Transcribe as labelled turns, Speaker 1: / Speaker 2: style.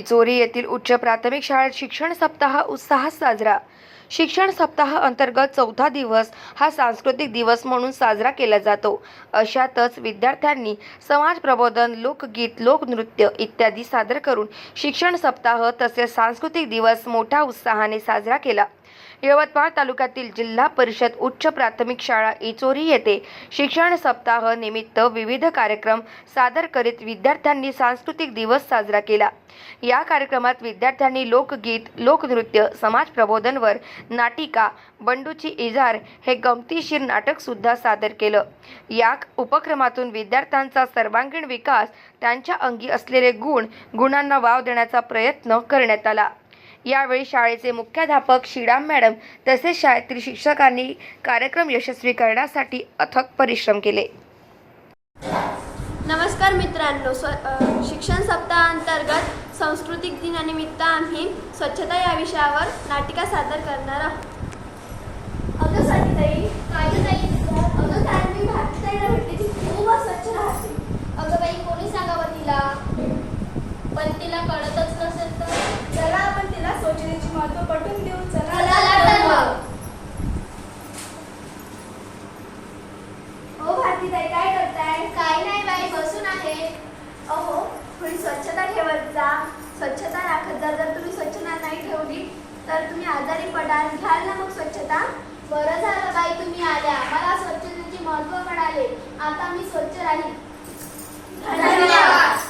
Speaker 1: चोरी येथील उच्च प्राथमिक शाळेत शिक्षण सप्ताह उत्साहात साजरा. शिक्षण सप्ताह अंतर्गत चौथा दिवस हा सांस्कृतिक दिवस म्हणून साजरा केला जातो. अशातच विद्यार्थ्यांनी समाज प्रबोधन लोकगीत लोकनृत्य इत्यादी सादर करून शिक्षण सप्ताह तसेच सांस्कृतिक दिवस मोठ्या उत्साहाने साजरा केला. यवतमाळ तालुक्यातील जिल्हा परिषद उच्च प्राथमिक शाळा इचोरी येथे शिक्षण सप्ताह निमित्त विविध कार्यक्रम सादर करीत विद्यार्थ्यांनी सांस्कृतिक दिवस साजरा केला. या कार्यक्रमात विद्यार्थ्यांनी लोकगीत लोकनृत्य समाज प्रबोधनवर नाटिका बंडूची इजार हे गमतीशीर नाटक सुद्धा सादर केलं. या उपक्रमातून विद्यार्थ्यांचा सर्वांगीण विकास त्यांच्या अंगी असलेले गुण गुणांना वाव देण्याचा प्रयत्न करण्यात आला. यावेळी शाळेचे मुख्याध्यापक श्रीराम मॅडम तसेच शाळेतील शिक्षकांनी कार्यक्रम यशस्वी करण्यासाठी अथक परिश्रम केले.
Speaker 2: नमस्कार मित्रांनो. स्व शिक्षण सप्ताहांतर्गत सांस्कृतिक दिनानिमित्त आम्ही स्वच्छता या विषयावर नाटिका सादर करणार आहोत. अगं साठीताई काय नाही अगं काय मी भारतीताईला भेटते. ती खूप स्वच्छ राहते.
Speaker 3: अगं बाई कोणी सांगावं तिला? पण तिला कळतच
Speaker 2: स्वच्छतेचे महत्त्व पटवून देऊ
Speaker 3: चला.
Speaker 2: हो भारतीताई काय करताय?
Speaker 3: काय नाही बाई बसून आहे.
Speaker 2: अहो थोडी स्वच्छता ठेवत जा. स्वच्छता राखत जा. जर तुम्ही स्वच्छता नाही ठेवली तर तुम्ही आजारी पडाल. घ्याल ना मग स्वच्छता.
Speaker 3: बरं झालं बाई तुम्ही आल्या. मला स्वच्छतेचे महत्त्व कळाले. आता मी स्वच्छ राहील